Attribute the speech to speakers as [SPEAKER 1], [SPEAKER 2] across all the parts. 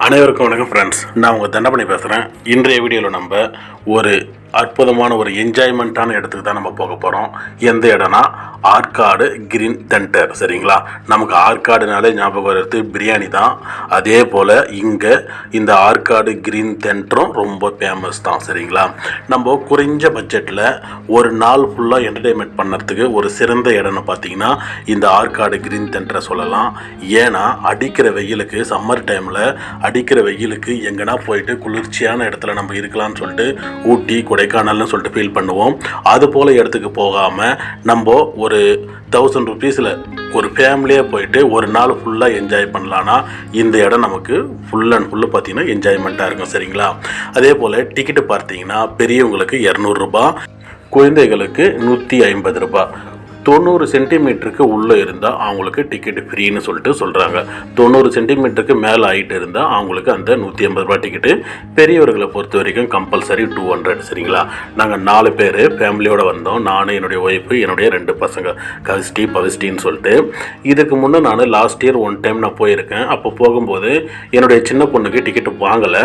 [SPEAKER 1] அனைவருக்கும் வணக்கம் ஃப்ரெண்ட்ஸ் நான் உங்கள் தண்டபணி பேசுகிறேன் இன்றைய வீடியோவில் நம்ம ஒரு அற்புதமான ஒரு என்ஜாய்மெண்ட்டான இடத்துக்கு தான் நம்ம போக போகிறோம் எந்த இடம்னா ஆற்காடு கிரீன் தென்டர் சரிங்களா? நமக்கு ஆற்காடுனாலே ஞாபகம் வர்றது பிரியாணி தான். அதே போல் இங்கே இந்த ஆற்காடு கிரீன் தென்டரும் ரொம்ப ஃபேமஸ் தான். சரிங்களா? நம்ம குறைஞ்ச பட்ஜெட்டில் ஒரு நாள் ஃபுல்லாக என்டர்டெயின்மெண்ட் பண்ணுறதுக்கு ஒரு சிறந்த இடம்னு பார்த்தீங்கன்னா இந்த ஆற்காடு கிரீன் தென்டரை சொல்லலாம். ஏன்னா அடிக்கிற வெயிலுக்கு சம்மர் டைமில் அடிக்கிற வெயிலுக்கு எங்கன்னா போயிட்டு குளிர்ச்சியான இடத்துல நம்ம இருக்கலாம்னு சொல்லிட்டு ஊட்டி கொடைக்கானல்னு சொல்லிட்டு ஃபீல் பண்ணுவோம். அது போல் இடத்துக்கு போகாமல் நம்ம ஒரு தௌசண்ட் ருபீஸில் ஒரு ஃபேமிலியாக போயிட்டு ஒரு நாள் ஃபுல்லாக என்ஜாய் பண்ணலான்னா இந்த இடம் நமக்கு ஃபுல் அண்ட் ஃபுல்லு பார்த்தீங்கன்னா என்ஜாய்மெண்ட்டாக இருக்கும் சரிங்களா? அதே போல் டிக்கெட்டு பார்த்தீங்கன்னா பெரியவங்களுக்கு இரநூறுபா குழந்தைகளுக்கு நூற்றி ஐம்பது ரூபாய். தொண்ணூறு சென்டிமீட்டருக்கு உள்ளே இருந்தால் அவங்களுக்கு டிக்கெட் ஃப்ரீன்னு சொல்லிட்டு சொல்கிறாங்க தொண்ணூறு சென்டிமீட்டருக்கு மேலே ஆகிட்டு இருந்தால் அவங்களுக்கு அந்த நூற்றி ஐம்பது ரூபா டிக்கெட்டு பெரியவர்களை பொறுத்த வரைக்கும் கம்பல்சரி டூ ஹண்ட்ரட் சரிங்களா? நாங்கள் நாலு பேர் ஃபேமிலியோடு வந்தோம். நான் என்னுடைய ஒய்ஃபு என்னுடைய ரெண்டு பசங்க. கவிஸ்டி பவிஸ்டின்னு சொல்லிட்டு. இதுக்கு முன்னே நான் லாஸ்ட் இயர் ஒன் டைம் நான் போயிருக்கேன். அப்போ போகும்போது என்னுடைய சின்ன பொண்ணுக்கு டிக்கெட் வாங்கலை.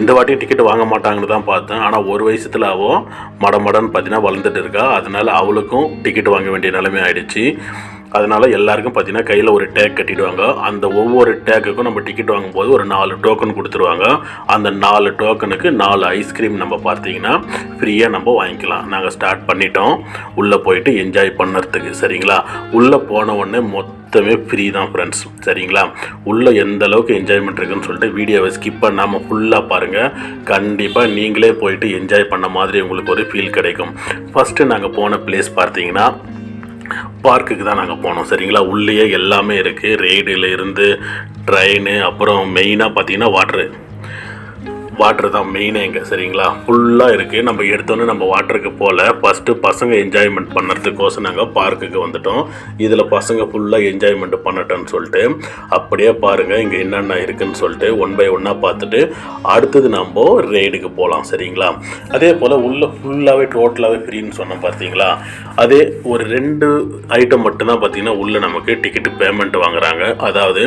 [SPEAKER 1] இந்த வாட்டி டிக்கெட் வாங்க மாட்டாங்கன்னு தான் பார்த்தேன். ஆனால் ஒரு வயசுல அவள் மடமடன்னு பார்த்தீங்கன்னா வளர்ந்துட்டு இருக்கா. அதனால் அவளுக்கும் டிக்கெட் வாங்க வேண்டிய நிலைமை ஆயிடுச்சு. அதனால் எல்லாருக்கும் பார்த்தீங்கன்னா கையில் ஒரு டேக் கட்டிடுவாங்க. அந்த ஒவ்வொரு டேக்குக்கும் நம்ம டிக்கெட் வாங்கும்போது ஒரு நாலு டோக்கன் கொடுத்துருவாங்க. அந்த நாலு டோக்கனுக்கு நாலு ஐஸ்கிரீம் நம்ம பார்த்தீங்கன்னா ஃப்ரீயாக நம்ம வாங்கிக்கலாம். நாங்கள் ஸ்டார்ட் பண்ணிட்டோம். உள்ளே போயிட்டு என்ஜாய் பண்ணுறதுக்கு சரிங்களா? உள்ளே போன உடனே மொத்தமே ஃப்ரீ தான் ஃப்ரெண்ட்ஸ் சரிங்களா? உள்ளே எந்த அளவுக்கு என்ஜாய்மெண்ட் இருக்குன்னு சொல்லிட்டு வீடியோவை ஸ்கிப் பண்ணாமல் ஃபுல்லாக பாருங்கள் கண்டிப்பாக நீங்களே போயிட்டு என்ஜாய் பண்ண மாதிரி உங்களுக்கு ஒரு ஃபீல் கிடைக்கும். ஃபஸ்ட்டு நாங்கள் போன பிளேஸ் பார்த்தீங்கன்னா பார்க்குக்கு தான் நாங்கள் போனோம் சரிங்களா? உள்ளேயே எல்லாமே இருக்குது ரெய்டில் ட்ரெயின் அப்புறம் மெயினாக பார்த்தீங்கன்னா வாட்ரு வாட்டர் தான் மெயினே இங்கே சரிங்களா? ஃபுல்லாக இருக்குது நம்ம எடுத்தோன்னே நம்ம வாட்டருக்கு போகல. ஃபஸ்ட்டு பசங்க என்ஜாய்மெண்ட் பண்ணுறதுக்கோசம் நாங்கள் பார்க்குக்கு வந்துட்டோம். இதில் பசங்க ஃபுல்லாக என்ஜாய்மெண்ட் பண்ணட்டோன்னு சொல்லிட்டு அப்படியே பாருங்கள் இங்கே என்னென்ன இருக்குதுன்னு சொல்லிட்டு ஒன் பை ஒன்னாக பார்த்துட்டு அடுத்தது நம்ம ரெய்டுக்கு போகலாம் சரிங்களா? அதே போல் உள்ளே ஃபுல்லாகவே டோட்டலாகவே ஃப்ரீன்னு சொன்னோம் பார்த்தீங்களா? அதே ஒரு ரெண்டு ஐட்டம் மட்டும்தான் பார்த்தீங்கன்னா உள்ளே நமக்கு டிக்கெட்டு பேமெண்ட் வாங்குறாங்க. அதாவது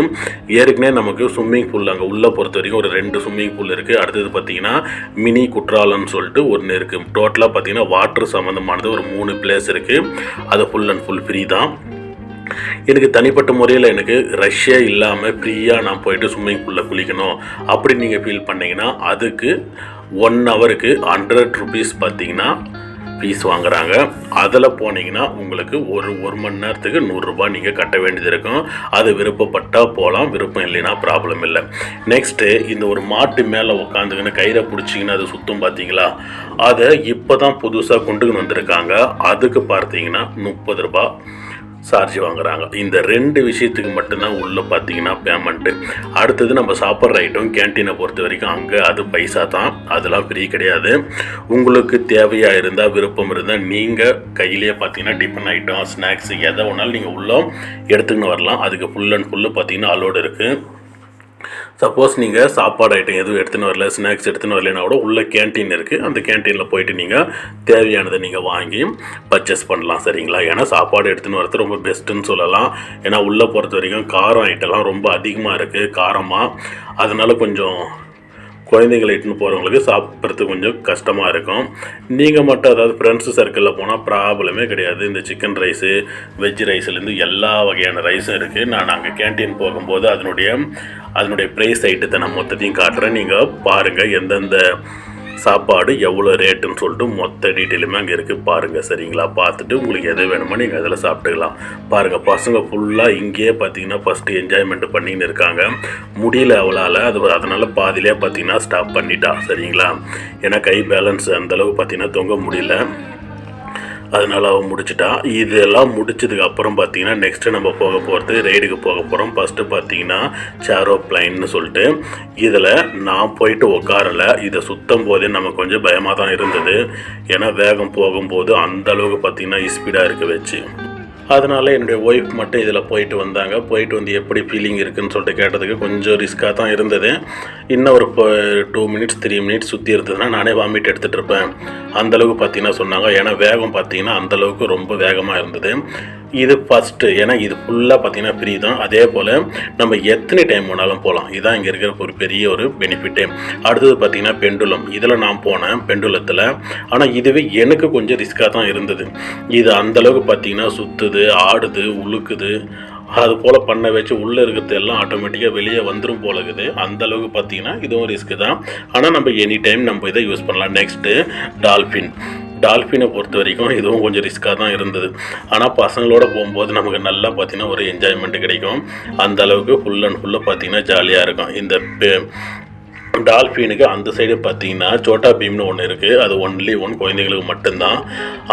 [SPEAKER 1] ஏற்கனவே நமக்கு ஸ்விம்மிங் பூல் அங்கே உள்ளே பொறுத்த வரைக்கும் ஒரு ரெண்டு ஸ்விம்மிங் பூல் இருக்குது அடுத்தது பார்த்தீங்கன்னா மினி குற்றாலம்னு சொல்லிட்டு ஒன்று இருக்குது டோட்டலாக பார்த்தீங்கன்னா வாட்டர் சம்மந்தமானது ஒரு மூணு பிளேஸ் இருக்குது அது ஃபுல் அண்ட் ஃபுல் ஃப்ரீ தான். எனக்கு தனிப்பட்ட முறையில் எனக்கு ரஷ்யா இல்லாமல் ஃப்ரீயாக நான் போயிட்டு ஸ்விம்மிங் பூலில் குளிக்கணும் அப்படி நீங்கள் ஃபீல் பண்ணிங்கன்னா அதுக்கு ஒன் ஹவருக்கு ஹண்ட்ரட் ருபீஸ் பார்த்தீங்கன்னா ஃபீஸ் வாங்குறாங்க. அதில் போனீங்கன்னா உங்களுக்கு ஒரு ஒரு மணி நேரத்துக்கு நூறுரூபா நீங்கள் கட்ட வேண்டியது இருக்கும். அது விருப்பப்பட்டால் போகலாம் விருப்பம் இல்லைன்னா ப்ராப்ளம் இல்லை. நெக்ஸ்ட்டு இந்த ஒரு மாட்டு மேலே உட்காந்துக்கின்னு கயிறை பிடிச்சிங்கன்னா அது சுத்தம் பார்த்தீங்களா அதை இப்போ தான் புதுசாக கொண்டுக்கின்னு வந்திருக்காங்க. அதுக்கு பார்த்தீங்கன்னா முப்பது ரூபா சார்ஜ் வாங்குறாங்க. இந்த ரெண்டு விஷயத்துக்கு மட்டும்தான் உள்ளே பார்த்தீங்கன்னா பேமெண்ட்டு அடுத்தது நம்ம சாப்பிட்ற ஐட்டம் கேன்டீனை பொறுத்த வரைக்கும் அங்கே அது பைசா தான். அதெல்லாம் ஃப்ரீ கிடையாது. உங்களுக்கு தேவையாக இருந்தால் விருப்பம் இருந்தால் நீங்கள் கையிலேயே பார்த்தீங்கன்னா டிஃபன் ஐட்டம் ஸ்நாக்ஸ் எதை வேணாலும் நீங்கள் உள்ளே எடுத்துக்கின்னு வரலாம். அதுக்கு ஃபுல் அண்ட் ஃபுல்லு பார்த்தீங்கன்னா அலோடு இருக்குது சப்போஸ் நீங்கள் சாப்பாடு ஐட்டம் எதுவும் எடுத்துன்னு வரல ஸ்நாக்ஸ் எடுத்துன்னு வரலனா கூட உள்ள கேன்டீன் இருக்குது அந்த கேன்டீனில் போயிட்டு நீங்கள் தேவையானதை நீங்கள் வாங்கி பர்ச்சேஸ் பண்ணலாம் சரிங்களா? ஏன்னா சாப்பாடு எடுத்துன்னு வரது ரொம்ப பெஸ்ட்டுன்னு சொல்லலாம். ஏன்னா உள்ளே பொறுத்த வரைக்கும் காரம் ஐட்டம்லாம் ரொம்ப அதிகமாக இருக்குது காரமாக அதனால் கொஞ்சம் குழந்தைங்களை இட்டுன்னு போகிறவங்களுக்கு சாப்பிட்றதுக்கு கொஞ்சம் கஷ்டமாக இருக்கும். நீங்கள் மட்டும் அதாவது ஃப்ரெண்ட்ஸு சர்க்கிளில் போனால் ப்ராப்ளமே கிடையாது. இந்த சிக்கன் ரைஸு வெஜ் ரைஸ்லேருந்து எல்லா வகையான ரைஸும் இருக்குது நான் அங்கே கேன்டீன் போகும்போது அதனுடைய அதனுடைய ப்ரைஸ் ஐட்டத்தை நான் மொத்தத்தையும் காட்டுறேன். நீங்கள் பாருங்கள் எந்தெந்த சாப்பாடு எவ்வளோ ரேட்டுன்னு சொல்லிட்டு மொத்த டீட்டெயிலுமே அங்கே இருக்குது பாருங்கள் சரிங்களா? பார்த்துட்டு உங்களுக்கு எது வேணுமோ நீங்கள் அதில் சாப்பிட்டுக்கலாம். பாருங்கள் பசங்க ஃபுல்லாக இங்கேயே பார்த்தீங்கன்னா ஃபஸ்ட்டு என்ஜாய்மெண்ட் பண்ணின்னு இருக்காங்க. முடியல அவளால். அது அதனால் பாதியிலே பார்த்தீங்கன்னா ஸ்டாப் பண்ணிட்டா சரிங்களா? ஏன்னா கை பேலன்ஸ் அந்தளவுக்கு பார்த்தீங்கன்னா தொங்க முடியல. அதனால் அவன் முடிச்சிட்டான். இதெல்லாம் முடிச்சதுக்கு அப்புறம் பார்த்தீங்கன்னா நெக்ஸ்ட்டு நம்ம போக போகிறது ரைடுக்கு போக போகிறோம் ஃபஸ்ட்டு பார்த்தீங்கன்னா சேரோப்ளைன்னு சொல்லிட்டு இதில் நான் போயிட்டு உட்காரல இதை சுத்தம் போதே நம்ம கொஞ்சம் பயமாக தான் இருந்தது. ஏன்னா வேகம் போகும்போது அந்த அளவுக்கு பார்த்தீங்கன்னா ஸ்பீடாக இருக்க வச்சு. அதனால் என்னுடைய ஒய்ஃப் மட்டும் இதில் போயிட்டு வந்தாங்க. போயிட்டு வந்து எப்படி ஃபீலிங் இருக்குதுன்னு சொல்லிட்டு கேட்டதுக்கு கொஞ்சம் ரிஸ்க்காக தான் இருந்தது. இன்னும் ஒரு டூ மினிட்ஸ் த்ரீ மினிட்ஸ் சுற்றி இருந்ததுன்னா நானே வாமிட் எடுத்துகிட்டு இருப்பேன். அந்தளவுக்கு பார்த்தீங்கன்னா சொன்னாங்க. ஏன்னா வேகம் பார்த்தீங்கன்னா அந்தளவுக்கு ரொம்ப வேகமாக இருந்தது. இது ஃபஸ்ட்டு ஏன்னா இது ஃபுல்லாக பார்த்தீங்கன்னா ஃப்ரீ தான். அதே போல் நம்ம எத்தனை டைம் வேணாலும் போகலாம் இதுதான் இங்கே இருக்கிற ஒரு பெரிய ஒரு பெனிஃபிட்டு அடுத்தது பார்த்தீங்கன்னா பெண்டுலம். இதில் நான் போனேன் பெண்டுலத்தில். ஆனால் இதுவே எனக்கு கொஞ்சம் ரிஸ்க்காக தான் இருந்தது. இது அந்தளவுக்கு பார்த்தீங்கன்னா சுற்றுது ஆடுது உழுக்குது. அது போல் பண்ண வச்சு உள்ளே இருக்கிறது எல்லாம் ஆட்டோமேட்டிக்காக வெளியே வந்துடும் போல இருக்குது. அந்த அளவுக்கு பார்த்தீங்கன்னா இதுவும் ரிஸ்க்கு தான். ஆனால் நம்ம எனி டைம் நம்ம இதை யூஸ் பண்ணலாம். நெக்ஸ்ட்டு டால்ஃபின் டால்ஃபினை பொறுத்த வரைக்கும் இதுவும் கொஞ்சம் ரிஸ்க்காக தான் இருந்தது. ஆனால் பசங்களோட போகும்போது நமக்கு நல்லா பார்த்தீங்கன்னா ஒரு என்ஜாய்மெண்ட் கிடைக்கும். அந்த அளவுக்கு ஃபுல் அண்ட் ஃபுல்லாக பார்த்தீங்கன்னா ஜாலியாக இருக்கும். இந்த டால்ஃபினுக்கு அந்த சைடு பார்த்தீங்கன்னா சோட்டா பீம்னு ஒன்று இருக்குது அது ஒன்லி ஒன் குழந்தைங்களுக்கு மட்டும்தான்.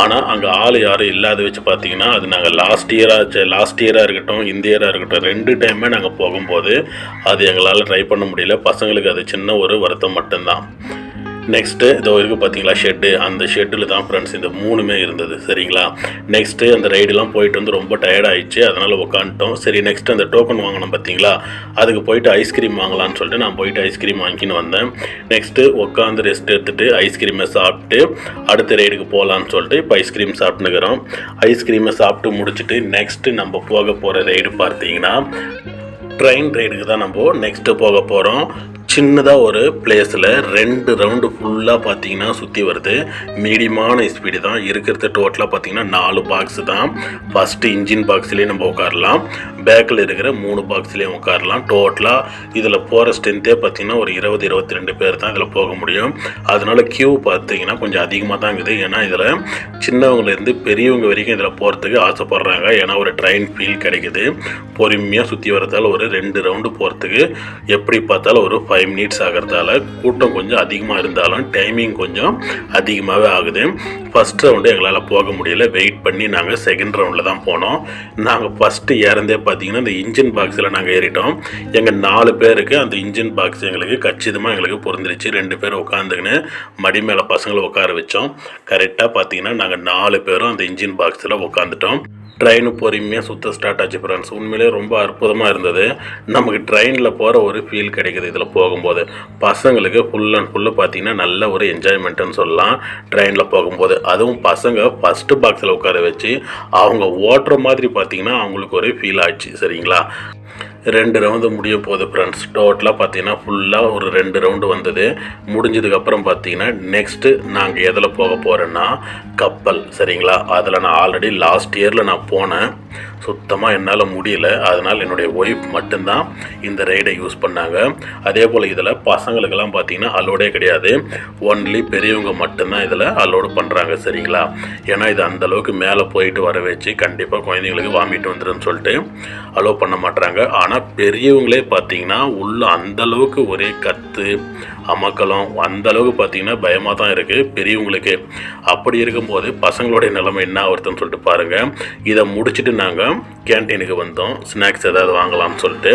[SPEAKER 1] ஆனால் அங்கே ஆள் யாரும் இல்லாத வச்சு பார்த்தீங்கன்னா அது நாங்கள் லாஸ்ட் இயராக லாஸ்ட் இயராக இருக்கட்டும் இந்த இயராக இருக்கட்டும் ரெண்டு டைமே நாங்கள் போகும்போது அது எங்களால் ட்ரை பண்ண முடியல. பசங்களுக்கு அது சின்ன ஒரு வருத்தம் மட்டும்தான். நெக்ஸ்ட்டு இதோ இருக்குது பார்த்தீங்களா ஷெட்டு அந்த ஷெட்டில் தான் ஃப்ரெண்ட்ஸ் இந்த மூணுமே இருந்தது. சரிங்களா? நெக்ஸ்ட்டு அந்த ரைடெலாம் போயிட்டு வந்து ரொம்ப டயர்டாயிடுச்சு அதனால் உட்காந்துட்டோம் சரி நெக்ஸ்ட் அந்த டோக்கன் வாங்கினோம் பார்த்தீங்களா அதுக்கு போயிட்டு ஐஸ்கிரீம் வாங்கலாம்னு சொல்லிட்டு நான் போயிட்டு ஐஸ்கிரீம் வாங்கின்னு வந்தேன். நெக்ஸ்ட்டு உட்காந்து ரெஸ்ட் எடுத்துகிட்டு ஐஸ்கிரீமை சாப்பிட்டு அடுத்த ரைடுக்கு போகலான்னு சொல்லிட்டு இப்போ ஐஸ்கிரீம் சாப்பிட்டுக்கிறோம் ஐஸ்கிரீமை சாப்பிட்டு முடிச்சுட்டு நெக்ஸ்ட்டு நம்ம போக போகிற ரைடு பார்த்தீங்கன்னா ட்ரெயின் ரைடுக்கு தான் நம்ம நெக்ஸ்ட்டு போக போகிறோம் சின்னதாக ஒரு பிளேஸில் ரெண்டு ரவுண்டு ஃபுல்லாக பார்த்தீங்கன்னா சுற்றி வருது. மீடியமான ஸ்பீடு தான். இருக்கிறது டோட்டலாக பார்த்தீங்கன்னா நாலு பாக்ஸ் தான். ஃபஸ்ட்டு இன்ஜின் பாக்ஸ்லேயே நம்ம உட்காரலாம். பேக்கில் இருக்கிற மூணு பாக்ஸ்லேயும் உட்காரலாம். டோட்டலாக இதில் போகிற ஸ்ட்ரென்த்தே பார்த்தீங்கன்னா ஒரு இருபது இருபத்தி ரெண்டு பேர் தான் இதில் போக முடியும். அதனால் கியூ பார்த்தீங்கன்னா கொஞ்சம் அதிகமாக தான் இருக்குது. ஏன்னா இதில் சின்னவங்கலேருந்து பெரியவங்க வரைக்கும் இதில் போகிறதுக்கு ஆசைப்பட்றாங்க. ஏன்னா ஒரு ட்ரெயின் ஃபீல் கிடைக்குது. பொறுமையாக சுற்றி வரதால் ஒரு ரெண்டு ரவுண்டு போகிறதுக்கு எப்படி பார்த்தாலும் ஒரு ஃபைவ் நீட்ஸ் ஆகிறதால கூட்டம் கொஞ்சம் அதிகமாக இருந்தாலும் டைமிங் கொஞ்சம் அதிகமாகவே ஆகுது. ஃபஸ்ட் ரவுண்டு எங்களால் போக முடியல. வெயிட் பண்ணி நாங்கள் செகண்ட் ரவுண்டில் தான் போனோம். நாங்கள் ஃபஸ்ட்டு ஏறந்தே பார்த்தீங்கன்னா இந்த இன்ஜின் பாக்ஸில் நாங்கள் ஏறிட்டோம். எங்கள் நாலு பேருக்கு அந்த இன்ஜின் பாக்ஸ் எங்களுக்கு கச்சிதமாக எங்களுக்கு பொருந்துருச்சு ரெண்டு பேர் உட்காந்துக்கின்னு மடி மேலே பசங்களை உட்கார வச்சோம். கரெக்டாக பார்த்தீங்கன்னா நாங்கள் நாலு பேரும் அந்த இன்ஜின் பாக்ஸில் உட்காந்துட்டோம் ட்ரெயினு பொறுமையாக சுத்த ஸ்டார்ட் ஆச்சு ஃப்ரெண்ட்ஸ் உண்மையிலே ரொம்ப அற்புதமாக இருந்தது. நமக்கு ட்ரெயினில் போகிற ஒரு ஃபீல் கிடைக்குது இதில் போகும்போது. பசங்களுக்கு ஃபுல் அண்ட் ஃபுல்லு பார்த்தீங்கன்னா நல்ல ஒரு என்ஜாய்மெண்ட்டுன்னு சொல்லலாம். ட்ரெயினில் போகும்போது. அதுவும் பசங்க ஃபஸ்ட்டு பாக்ஸில் உட்கார வச்சு அவங்க ஓட்டுற மாதிரி பார்த்தீங்கன்னா அவங்களுக்கு ஒரு ஃபீல் ஆச்சு. சரிங்களா? ரெண்டு ரவுண்டு முடிய போகுது ஃப்ரெண்ட்ஸ் டோட்டலாக பார்த்தீங்கன்னா ஃபுல்லாக ஒரு ரெண்டு ரவுண்டு வந்தது. முடிஞ்சதுக்கப்புறம் பார்த்தீங்கன்னா நெக்ஸ்ட்டு நாங்கள் எதில் போக போகிறோன்னா கப்பல். சரிங்களா? அதில் நான் ஆல்ரெடி லாஸ்ட் இயரில் நான் போனேன். சுத்தமாக என்னால் முடியல. அதனால் என்னுடைய ஒய்ஃப் மட்டும்தான் இந்த ரைடை யூஸ் பண்ணாங்க. அதே போல் இதில் பசங்களுக்கெல்லாம் பார்த்தீங்கன்னா அலோடே கிடையாது. ஒன்லி பெரியவங்க மட்டும்தான் இதில் அலோடு பண்ணுறாங்க சரிங்களா? ஏன்னா இது அந்த அளவுக்கு மேலே போயிட்டு வர வச்சு கண்டிப்பாக குழந்தைங்களுக்கு வாமிட்டு வந்துடும் சொல்லிட்டு அலோவ் பண்ண மாட்டுறாங்க ஆனால் பெரியவங்களே பார்த்தீங்கன்னா உள்ள அந்த அளவுக்கு ஒரே கத்து அமக்கலம் அந்த அளவுக்கு பார்த்தீங்கன்னா பயமாக தான் இருக்குது பெரியவங்களுக்கு. அப்படி இருக்கும்போது பசங்களுடைய நிலைமை என்ன ஆகுதுன்னு சொல்லிட்டு பாருங்கள் இதை முடிச்சுட்டு நாங்கள் கேன்டீனுக்கு வந்தோம். ஸ்நாக்ஸ் ஏதாவது வாங்கலாம்னு சொல்லிட்டு.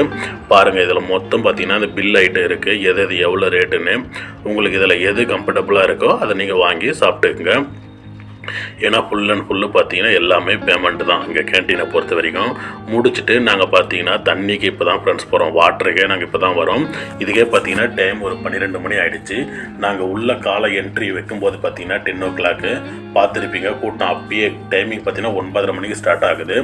[SPEAKER 1] பாருங்கள் இதில் மொத்தம் பார்த்தீங்கன்னா இந்த பில் ஐட்டம் இருக்குது எது எது எவ்வளோ ரேட்டுன்னு உங்களுக்கு இதில் எது கம்ஃபர்டபுளாக இருக்கோ அதை நீங்கள் வாங்கி சாப்பிட்டுக்குங்க. ஏன்னா ஃபுல் அண்ட் ஃபுல்லு பார்த்தீங்கன்னா எல்லாமே பேமெண்ட் தான். இங்கே கேன்டீனை பொறுத்த வரைக்கும் முடிச்சுட்டு நாங்கள் பார்த்தீங்கன்னா தண்ணிக்கு இப்போ தான் ஃப்ரெண்ட்ஸ் போகிறோம் வாட்டருக்கே நாங்கள் இப்போ தான் வரோம். இதுக்கே பார்த்தீங்கன்னா டைம் ஒரு பன்னிரெண்டு மணி ஆகிடுச்சு நாங்கள் உள்ள காலை என்ட்ரி வைக்கும்போது பார்த்தீங்கன்னா டென் ஓ கிளாக்கு பார்த்துருப்பீங்க. கூட்டம் அப்பயே டைமிங் பார்த்தீங்கன்னா ஒன்பதரை மணிக்கு ஸ்டார்ட் ஆகுது.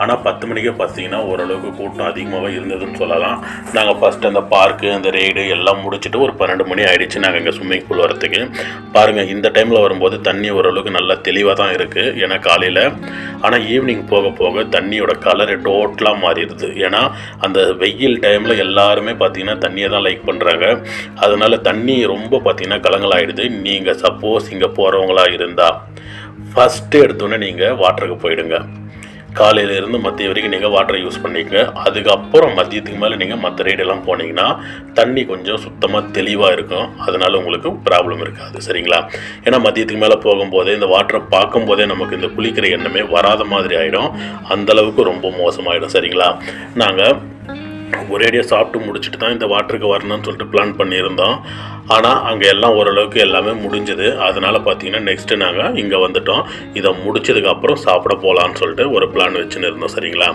[SPEAKER 1] ஆனால் பத்து மணிக்கே பார்த்தீங்கன்னா ஓரளவுக்கு கூட்டம் அதிகமாகவே இருந்ததுன்னு சொல்லலாம். நாங்கள் ஃபஸ்ட்டு அந்த பார்க்கு அந்த ரைடு எல்லாம் முடிச்சுட்டு ஒரு பன்னெண்டு மணி ஆகிடுச்சு நாங்கள் இங்கே ஸ்விம்மிங் பூல் வரத்துக்கு பாருங்கள் இந்த டைமில் வரும்போது தண்ணி ஓரளவுக்கு நல்லா தெளிவாக தான் இருக்குது ஏன்னா காலையில் ஆனால் ஈவினிங் போக போக தண்ணியோட கலர் டோட்டலாக மாறிடுது. ஏன்னா அந்த வெயில் டைமில் எல்லாருமே பார்த்தீங்கன்னா தண்ணியை தான் லைக் பண்ணுறாங்க அதனால் தண்ணி ரொம்ப பார்த்தீங்கன்னா கலங்கலாயிடுது. நீங்கள் சப்போஸ் இங்கே போகிறவங்களாக இருந்தால் ஃபஸ்ட்டு எடுத்தோன்னே நீங்கள் வாட்டருக்கு போயிடுங்க. காலையிலேருந்து மதியம் வரைக்கும் நீங்கள் வாட்டரை யூஸ் பண்ணிக்கங்க. அதுக்கப்புறம் மதியத்துக்கு மேலே நீங்கள் மற்ற ரைடெல்லாம் போனீங்கன்னா தண்ணி கொஞ்சம் சுத்தமாக தெளிவாக இருக்கும். அதனால் உங்களுக்கு ப்ராப்ளம் இருக்காது. சரிங்களா? ஏன்னா மதியத்துக்கு மேலே போகும்போதே இந்த வாட்டரை பார்க்கும்போதே நமக்கு இந்த குளிக்கிற எண்ணமே வராத மாதிரி ஆகிடும் அந்தளவுக்கு ரொம்ப மோசமாகிடும் சரிங்களா? நாங்கள் ஒரேடியாக சாப்பிட்டு முடிச்சுட்டு தான் இந்த வாட்டருக்கு வரணும்னு சொல்லிட்டு பிளான் பண்ணியிருந்தோம். ஆனால் அங்கே எல்லாம் ஓரளவுக்கு எல்லாமே முடிஞ்சுது. அதனால் பார்த்தீங்கன்னா நெக்ஸ்ட்டு நாங்கள் இங்கே வந்துட்டோம். இதை முடிச்சதுக்கப்புறம் சாப்பிட போகலான்னு சொல்லிட்டு ஒரு பிளான் வச்சுன்னு இருந்தோம் சரிங்களா?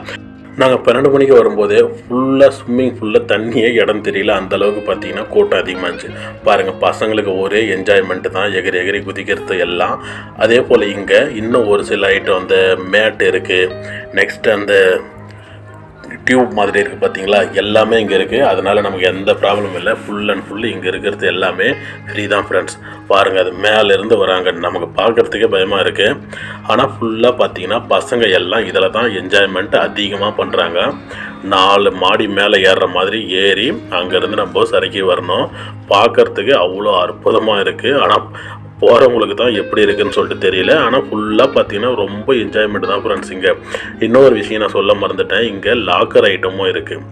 [SPEAKER 1] நாங்கள் பன்னெண்டு மணிக்கு வரும்போது ஃபுல்லாக ஸ்விம்மிங் ஃபுல்லாக தண்ணியே இடம் தெரியல. அந்த அளவுக்கு பார்த்தீங்கன்னா கூட்டம் அதிகமாக இருந்துச்சு. பாருங்கள் பசங்களுக்கு ஒரே என்ஜாய்மெண்ட்டு தான். எகிரி எகிரி குதிக்கிறது எல்லாம். அதே போல் இங்கே இன்னும் ஒரு சில ஐட்டம் அந்த மேட் இருக்குது நெக்ஸ்ட் அந்த டியூப் மாதிரி இருக்குது பார்த்தீங்களா எல்லாமே இங்கே இருக்குது அதனால் நமக்கு எந்த ப்ராப்ளமும் இல்லை. ஃபுல் அண்ட் ஃபுல் இங்கே இருக்கிறது எல்லாமே ஃப்ரீ தான் ஃப்ரெண்ட்ஸ் பாருங்கள் அது மேலேருந்து வராங்க. நமக்கு பார்க்குறதுக்கே பயமாக இருக்குது ஆனால் ஃபுல்லாக பார்த்தீங்கன்னா பசங்க எல்லாம் இதில் தான் என்ஜாய்மெண்ட் அதிகமாக பண்ணுறாங்க நாலு மாடி மேலே ஏறுற மாதிரி ஏறி அங்கேருந்து நம்ம சறுக்கி வரணும். பார்க்குறதுக்கு அவ்வளோ அற்புதமாக இருக்குது ஆனால் போகிறவங்களுக்கு தான் எப்படி இருக்குன்னு சொல்லிட்டு தெரியல. ஆனால் ஃபுல்லாக பார்த்தீங்கன்னா ரொம்ப என்ஜாய்மெண்ட் தான் ஃப்ரெண்ட்ஸ் இங்கே. இன்னொரு விஷயம் நான் சொல்ல மறந்துட்டேன். இங்கே லாக்கர் ஐட்டமும் இருக்குது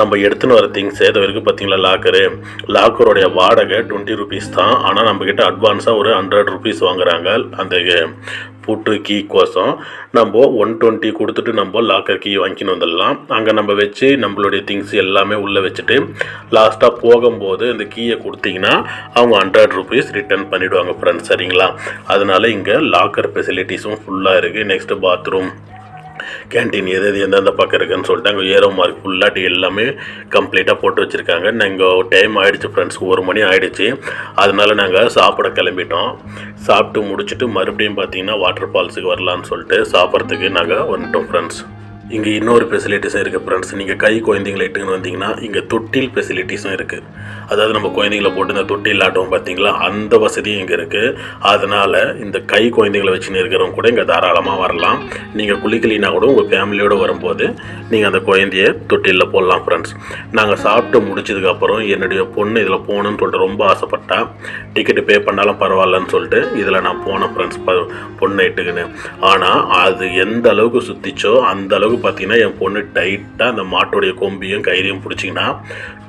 [SPEAKER 1] நம்ம எடுத்துன்னு வர திங்ஸ் ஏதோ வரைக்கும் பார்த்தீங்களா லாக்கரு லாக்கருடைய வாடகை டுவெண்ட்டி ருபீஸ் தான். ஆனால் நம்மக்கிட்ட அட்வான்ஸாக ஒரு ஹண்ட்ரட் ருபீஸ் வாங்குறாங்க. அந்த பூட்டு கீ கோசம் நம்ம ஒன் டுவெண்ட்டி கொடுத்துட்டு நம்ம லாக்கர் கீ வாங்கின்னு வந்துடலாம். அங்கே நம்ம வச்சு நம்மளுடைய திங்ஸ் எல்லாமே உள்ளே வச்சுட்டு லாஸ்ட்டாக போகும்போது இந்த கீயை கொடுத்தீங்கன்னா அவங்க ஹண்ட்ரட் ருபீஸ் ரிட்டர்ன் பண்ணிவிடுவாங்க ஃப்ரெண்ட்ஸ் சரிங்களா? அதனால இங்கே லாக்கர் ஃபெசிலிட்டிஸும் ஃபுல்லாக இருக்குது நெக்ஸ்ட்டு பாத்ரூம் கேன்டீன் எது எது எந்தெந்த பக்கம் இருக்குதுன்னு சொல்லிட்டு அங்கே ஏரோ மார்க் ஃபுல்லாட்டி எல்லாமே கம்ப்ளீட்டாக போட்டு வச்சுருக்காங்க. நாங்கள் டைம் ஆகிடுச்சு ஃப்ரெண்ட்ஸ் ஒரு மணி ஆகிடுச்சு அதனால நாங்கள் சாப்பிட கிளம்பிட்டோம். சாப்பிட்டு முடிச்சுட்டு மறுபடியும் பார்த்தீங்கன்னா வாட்டர் ஃபால்ஸுக்கு வரலான்னு சொல்லிட்டு சாப்பிட்றதுக்கு நாங்கள் வந்துட்டோம் ஃப்ரெண்ட்ஸ் இங்கே இன்னொரு ஃபெசிலிட்டிஸும் இருக்குது ஃப்ரெண்ட்ஸ் நீங்கள் கை குழந்தைங்களை இட்டுன்னு வந்தீங்கன்னா இங்கே தொட்டில் ஃபெசிலிட்டிஸும் இருக்குது அதாவது நம்ம குழந்தைங்கள போட்டு இந்த தொட்டில் ஆட்டோம் பார்த்தீங்களா அந்த வசதியும் இங்கே இருக்குது அதனால் இந்த கை குழந்தைங்களை வச்சுன்னு இருக்கிறவங்க கூட இங்கே தாராளமாக வரலாம். நீங்கள் குளிக்கலினா கூட உங்கள் ஃபேமிலியோடு வரும்போது நீங்கள் அந்த குழந்தைய தொட்டிலில் போடலாம் ஃப்ரெண்ட்ஸ் நாங்கள் சாப்பிட்டு முடிச்சதுக்கப்புறம் என்னுடைய பொண்ணு இதில் போகணுன்னு சொல்லிட்டு ரொம்ப ஆசைப்பட்டா டிக்கெட்டு பே பண்ணாலும் பரவாயில்லன்னு சொல்லிட்டு இதில் நான் போனேன் ஃப்ரெண்ட்ஸ் பொண்ணை இட்டுக்குன்னு. ஆனால் அது எந்த அளவுக்கு சுற்றிச்சோ அந்த அளவுக்கு பார்த்தீங்கன்னா என் பொண்ணு டைட்டாக அந்த மாட்டோடைய கொம்பியும் கயிறையும் பிடிச்சிங்கன்னா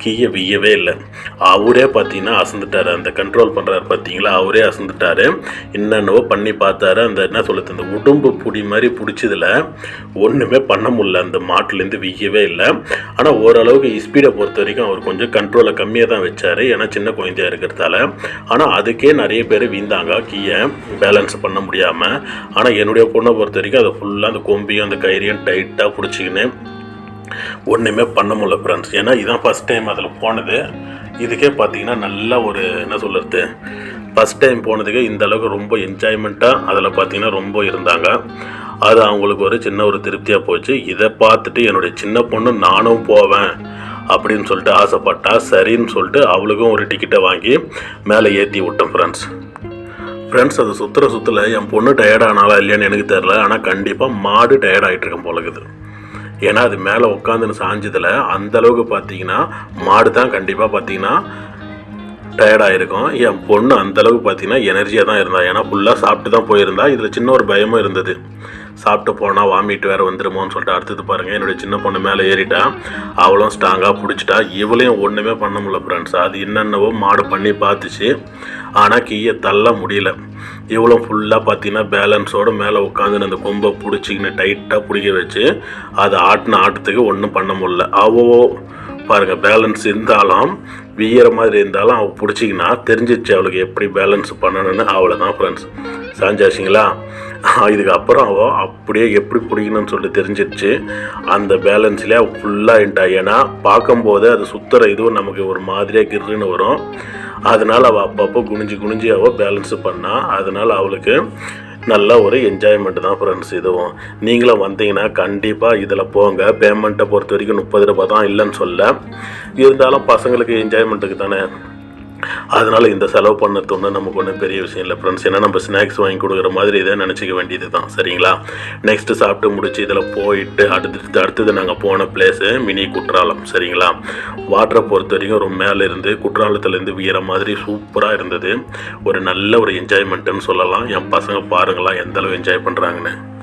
[SPEAKER 1] கீயை வியவே இல்லை. அவரே பார்த்தீங்கன்னா அசந்துட்டார். அந்த கண்ட்ரோல் பண்ணுறாரு பார்த்தீங்களா? அவரே அசந்துட்டார். என்னென்னவோ பண்ணி பார்த்தாரு. அந்த என்ன சொல்லுது அந்த உடம்பு பிடி மாதிரி பிடிச்சதில் ஒன்றுமே பண்ண முடியல. அந்த மாட்டிலேருந்து வியவே இல்லை. ஆனால் ஓரளவுக்கு ஸ்பீடை பொறுத்த வரைக்கும் அவர் கொஞ்சம் கண்ட்ரோலை கம்மியாக தான் வச்சார். ஏன்னா சின்ன குழந்தையாக இருக்கிறதால. ஆனால் அதுக்கே நிறைய பேர் வீந்தாங்க கீயை பேலன்ஸ் பண்ண முடியாமல் ஆனால் என்னுடைய பொண்ணை பொறுத்த வரைக்கும் அதை ஃபுல்லாக அந்த கொம்பியும் அந்த கயிறையும் டைட் டைட்டாக பிடிச்சிக்கின்னு ஒன்றுமே பண்ண முடியல ஃப்ரெண்ட்ஸ் ஏன்னா இதான் ஃபஸ்ட் டைம் அதில் போனது. இதுக்கே பார்த்தீங்கன்னா நல்லா ஒரு என்ன சொல்கிறது ஃபஸ்ட் டைம் போனதுக்கே இந்த அளவுக்கு ரொம்ப என்ஜாய்மெண்ட்டாக அதில் பார்த்தீங்கன்னா ரொம்ப இருந்தாங்க. அது அவங்களுக்கு ஒரு சின்ன ஒரு திருப்தியாக போச்சு. இதை பார்த்துட்டு என்னுடைய சின்ன பொண்ணு நானும் போவேன் அப்படின்னு சொல்லிட்டு ஆசைப்பட்டா சரின்னு சொல்லிட்டு அவளுக்கும் ஒரு டிக்கெட்டை வாங்கி மேலே ஏற்றி விட்டோம் ஃப்ரெண்ட்ஸ் ஃப்ரெண்ட்ஸ் அது சுற்றுற சுற்றுல என் பொண்ணு டயர்டானாலா இல்லையான்னு எனக்கு தெரில ஆனால் கண்டிப்பாக மாடு டயர்ட் ஆகிட்டு போல இருக்குது. ஏன்னா அது மேலே உட்காந்துன்னு சாஞ்சதில் அந்த அளவுக்கு பார்த்தீங்கன்னா மாடு தான் கண்டிப்பாக பார்த்தீங்கன்னா டயர்டாக இருக்கும் என் பொண்ணு அந்தளவுக்கு பார்த்தீங்கன்னா எனர்ஜியாக தான் இருந்தா. ஏன்னா ஃபுல்லாக சாப்பிட்டு தான் போயிருந்தா. இதில் சின்ன ஒரு பயமும் இருந்தது. சாப்பிட்டு போனால் வாமிட் வேறு வந்துருமோன்னு சொல்லிட்டு அடுத்தது பாருங்கள் என்னுடைய சின்ன பொண்ணு மேலே ஏறிட்டா. அவளும் ஸ்ட்ராங்காக பிடிச்சிட்டா. இவளையும் ஒன்றுமே பண்ண முடியல ஃப்ரெண்ட்ஸ் அது என்னென்னவோ மாடு பண்ணி பார்த்துச்சு. ஆனால் கீயை தள்ள முடியல. இவ்வளோ ஃபுல்லாக பார்த்தீங்கன்னா பேலன்ஸோடு மேலே உட்காந்து அந்த கொம்பை பிடிச்சிக்கின்னு டைட்டாக பிடிக்க வச்சு அதை ஆட்டின ஆட்டத்துக்கு ஒன்றும் பண்ண முடியல. அவோ பாருங்கள் பேலன்ஸ் இருந்தாலும் வியற மாதிரி இருந்தாலும் அவள் பிடிச்சிங்கன்னா தெரிஞ்சிச்சு அவளுக்கு எப்படி பேலன்ஸ் பண்ணணும்னு. அவளை தான் ஃப்ரெண்ட்ஸ் சாஞ்சாச்சிங்களா? இதுக்கு அப்புறம் அவள் அப்படியே எப்படி பிடிக்கணும்னு சொல்லிட்டு தெரிஞ்சிருச்சு. அந்த பேலன்ஸ்லேயே ஃபுல்லாக இன்ட்டா ஏன்னா பார்க்கும்போது அது சுற்றுற இதுவும் நமக்கு ஒரு மாதிரியாக கிருன்னு வரும். அதனால் அவள் அப்பப்போ குனிஞ்சு குனிஞ்சு அவள் பேலன்ஸு பண்ணா. அதனால் அவளுக்கு நல்ல ஒரு என்ஜாய்மெண்ட் தான் ஃப்ரெண்ட்ஸ் இதுவும். நீங்களும் வந்தீங்கன்னா கண்டிப்பாக இதில் போங்க. பேமெண்ட்டை பொறுத்த வரைக்கும் முப்பது ரூபா தான் இல்லைன்னு சொல்ல. இருந்தாலும் பசங்களுக்கு என்ஜாய்மெண்ட்டுக்கு தானே? அதனால் இந்த செலவு பண்ணது ஒன்றும் நமக்கு ஒன்றும் பெரிய விஷயம் இல்லை ஃப்ரெண்ட்ஸ் ஏன்னா நம்ம ஸ்நாக்ஸ் வாங்கி கொடுக்குற மாதிரி இதை நினச்சிக்க வேண்டியது தான் சரிங்களா? நெக்ஸ்ட்டு சாப்பிட்டு முடிச்சு இதில் போயிட்டு அடுத்தது அடுத்தது நாங்கள் போன பிளேஸு மினி குற்றாலம். சரிங்களா? வாட்டரை பொறுத்த வரைக்கும் ரொம்ப மேலே இருந்து குற்றாலத்துலேருந்து வீர மாதிரி சூப்பராக இருந்தது. ஒரு நல்ல ஒரு என்ஜாய்மெண்ட்டுன்னு சொல்லலாம். என் பசங்க பாருங்களா எந்தளவு என்ஜாய் பண்ணுறாங்கன்னு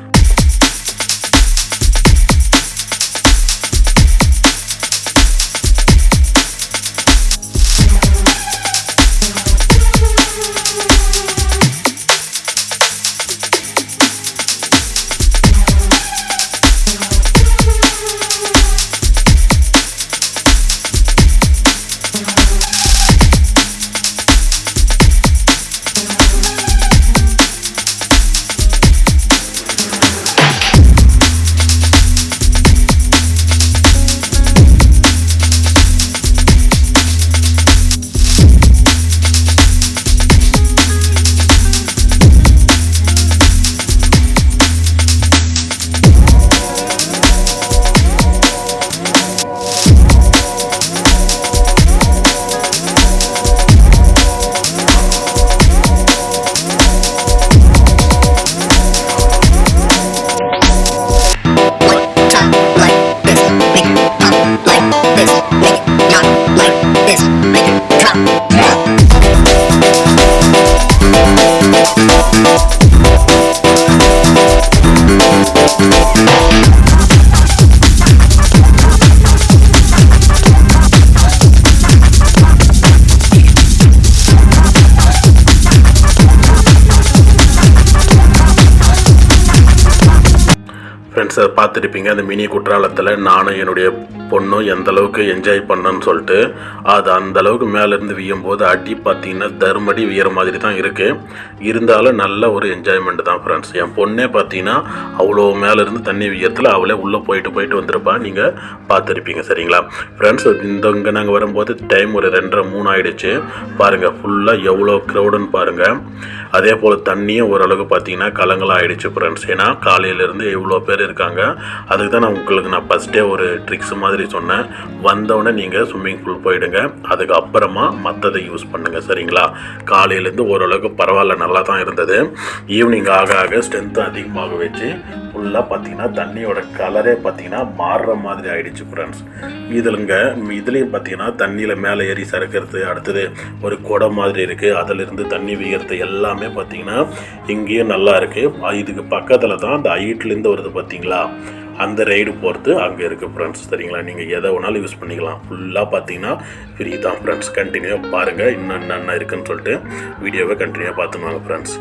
[SPEAKER 1] பார்த்துருப்பீங்க. அந்த மினி குற்றாலத்தில் நானும் என்னுடைய பொண்ணும் எந்த அளவுக்கு என்ஜாய் பண்ணோன்னு சொல்லிட்டு அது அந்த அளவுக்கு மேலேருந்து வியும் போது அடி பார்த்தீங்கன்னா தருமடி வியற மாதிரி தான் இருக்குது இருந்தாலும் நல்ல ஒரு என்ஜாய்மெண்ட் தான் ஃப்ரெண்ட்ஸ் என் பொண்ணே பார்த்தீங்கன்னா அவ்வளோ மேலேருந்து தண்ணி வியறதுல அவளே உள்ளே போயிட்டு போயிட்டு வந்திருப்பா. நீங்கள் பார்த்துருப்பீங்க சரிங்களா? ஃப்ரெண்ட்ஸ் இந்த இங்கே நாங்கள் வரும்போது டைம் ஒரு ரெண்டரை மூணு ஆகிடுச்சு பாருங்கள் ஃபுல்லாக எவ்வளோ க்ரௌடுன்னு பாருங்கள் அதே போல் தண்ணியும் ஓரளவுக்கு பார்த்தீங்கன்னா கலங்களாக ஆகிடுச்சு ஃப்ரெண்ட்ஸ் ஏன்னா காலையிலேருந்து இவ்வளோ பேர் இருக்காங்க. அதுக்கு தான் நான் உங்களுக்கு நான் ஃபஸ்ட்டே ஒரு ட்ரிக்ஸ் மாதிரி சொன்னேன். வந்தவுடனே நீங்கள் ஸ்விம்மிங் பூல் போயிடுங்க. அதுக்கு அப்புறமா மற்றதை யூஸ் பண்ணுங்கள் சரிங்களா? காலையிலேருந்து ஓரளவுக்கு பரவாயில்ல நல்லா தான் இருந்தது. ஈவினிங் ஆக ஆக ஸ்ட்ரென்த்து அதிகமாக வச்சு ஃபுல்லாக பார்த்தீங்கன்னா தண்ணியோட கலரே பார்த்தீங்கன்னா மாறுற மாதிரி ஆயிடுச்சு ஃப்ரெண்ட்ஸ் இதுலங்க இதுலேயும் பார்த்தீங்கன்னா தண்ணியில் மேலே ஏறி சறுக்கிறது அடுத்தது ஒரு குடம் மாதிரி இருக்குது அதிலிருந்து தண்ணி வீகிறது எல்லாமே பார்த்தீங்கன்னா இங்கேயும் நல்லா இருக்குது இதுக்கு பக்கத்தில் தான் அந்த ஹைட்லேருந்து வருது பார்த்தீங்களா அந்த ரைடு போகிறது அங்கே இருக்குது ஃப்ரெண்ட்ஸ் சரிங்களா? நீங்கள் எதை வேணாலும் யூஸ் பண்ணிக்கலாம். ஃபுல்லாக பார்த்தீங்கன்னா ஃப்ரீ தான் ஃப்ரெண்ட்ஸ் கண்டினியூவாக பாருங்கள் இன்னும் என்னென்ன இருக்குதுன்னு சொல்லிட்டு வீடியோவை கண்டினியூவாக பார்த்துன்னு வாங்க ஃப்ரெண்ட்ஸ்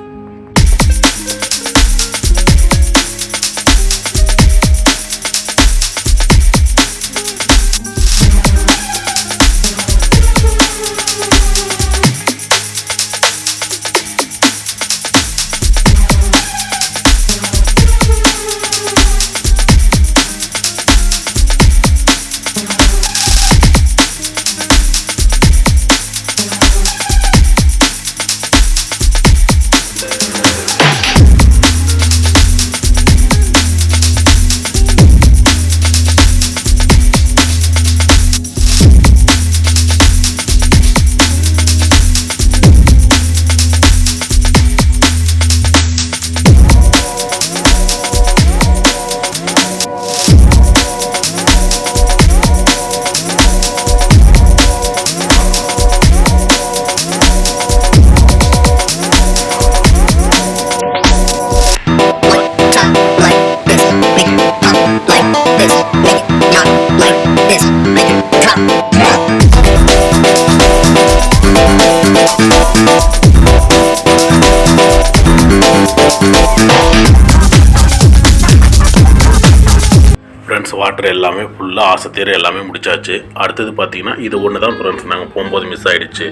[SPEAKER 1] எல்லாமே ஃபுல்லாக ஆசை தேர் எல்லாமே முடிச்சாச்சு. அடுத்தது பார்த்தீங்கன்னா இது ஒன்று தான் ஃப்ரெண்ட்ஸ் நாங்கள் போகும்போது மிஸ் ஆகிடுச்சு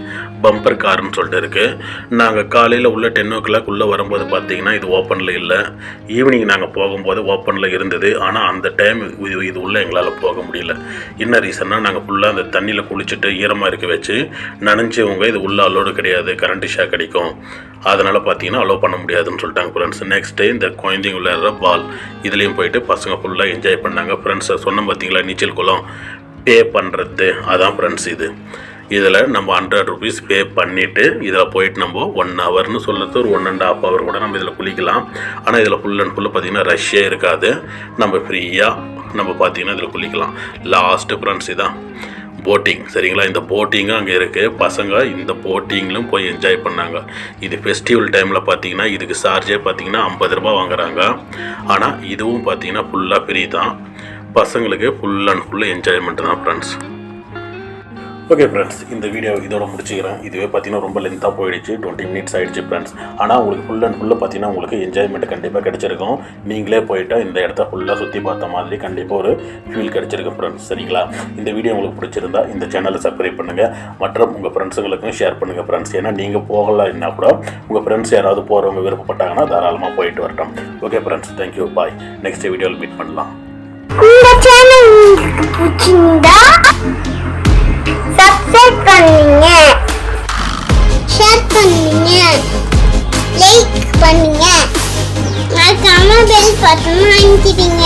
[SPEAKER 1] பம்பர் கார்னு சொல்லிட்டு இருக்குது நாங்கள் காலையில் உள்ள டென் ஓ கிளாக் உள்ளே வரும்போது பார்த்தீங்கன்னா இது ஓப்பனில் இல்லை. ஈவினிங் நாங்கள் போகும்போது ஓப்பனில் இருந்தது. ஆனால் அந்த டைம் இது இது உள்ளே எங்களால் போக முடியல. என்ன ரீசன்னா நாங்கள் ஃபுல்லாக அந்த தண்ணியில் குளிச்சுட்டு ஈரமாக இருக்க வச்சு நனைஞ்சவங்க இது உள்ளே அலோடு கிடையாது. கரண்ட் ஷாக் கிடைக்கும் அதனால் பார்த்தீங்கன்னா அலோவ் பண்ண முடியாதுன்னு சொல்லிட்டாங்க ஃப்ரெண்ட்ஸ் நெக்ஸ்ட்டு இந்த குழந்தைங்க விளையாடுற பால் இதுலேயும் போயிட்டு பசங்க ஃபுல்லாக என்ஜாய் பண்ணாங்க. ஃப்ரெண்ட்ஸை சொன்ன பார்த்தீங்களா நீச்சல் குளம் பே பண்ணுறது அதான் ஃப்ரெண்ட்ஸ் இது. இதில் நம்ம ஹண்ட்ரட் ருபீஸ் பே பண்ணிவிட்டு இதில் போயிட்டு நம்ம ஒன் ஹவர்னு சொல்லுறது ஒரு ஒன் அண்ட் ஹாஃப் ஹவர் கூட நம்ம இதில் குளிக்கலாம். ஆனால் இதில் ஃபுல் அண்ட் ஃபுல்லாக பார்த்தீங்கன்னா ரஷ்ஷே இருக்காது. நம்ம ஃப்ரீயாக நம்ம பார்த்தீங்கன்னா இதில் குளிக்கலாம். லாஸ்ட்டு ஃப்ரெண்ட்ஸ் இதான் போட்டிங் சரிங்களா? இந்த போட்டிங்கும் அங்கே இருக்குது பசங்க இந்த போட்டிங்லையும் போய் என்ஜாய் பண்ணாங்க. இது ஃபெஸ்டிவல் டைமில் பார்த்தீங்கன்னா இதுக்கு சார்ஜே பார்த்தீங்கன்னா ஐம்பது ரூபா வாங்குறாங்க. ஆனால் இதுவும் பார்த்தீங்கன்னா ஃபுல்லாக ஃப்ரீ தான். பசங்களுக்கு ஃபுல் அண்ட் ஃபுல் என்ஜாய்மெண்ட் தான் ஃப்ரெண்ட்ஸ் ஓகே ஃப்ரெண்ட்ஸ் இந்த வீடியோ இதோட முடிச்சுக்கிறேன். இதுவே பார்த்தீங்கன்னா ரொம்ப லென்த்தாக போயிடுச்சு. டுவெண்ட்டி மினிட்ஸ் ஆயிடுச்சு ஃப்ரெண்ட்ஸ் ஆனால் உங்களுக்கு ஃபுல் அண்ட் ஃபுல்லாக பார்த்தீங்கன்னா உங்களுக்கு என்ஜாய்மெண்ட் கண்டிப்பாக கிடச்சிருக்கும். நீங்களே போயிட்டு இந்த இடத்த ஃபுல்லாக சுற்றி பார்த்த மாதிரி கண்டிப்பாக ஒரு ஃபீல் கிடச்சிருக்கும் ஃப்ரெண்ட்ஸ் சரிங்களா? இந்த வீடியோ உங்களுக்கு பிடிச்சிருந்தா இந்த சேனலை சப்ஸ்கிரைப் பண்ணுங்கள் மற்ற உங்கள் ஃப்ரெண்ட்ஸுங்களுக்கும் ஷேர் பண்ணுங்கள் ஃப்ரெண்ட்ஸ் ஏன்னா நீங்கள் போகலைன்னா கூட உங்கள் ஃப்ரெண்ட்ஸ் யாராவது போகிறவங்க விருப்பப்பட்டாங்கன்னா தாராளமாக போயிட்டு வரட்டும். Okay friends thank you bye next வீடியோவில் மீட் பண்ணலாம்.
[SPEAKER 2] இந்த சேனல் பிடிச்சிருந்தா சப்ஸ்கிரைப் பண்ணுங்க ஷேர் பண்ணுங்க லைக் பண்ணுங்க மறக்காம பெல் பட்டன் வாங்கிக்கிறீங்க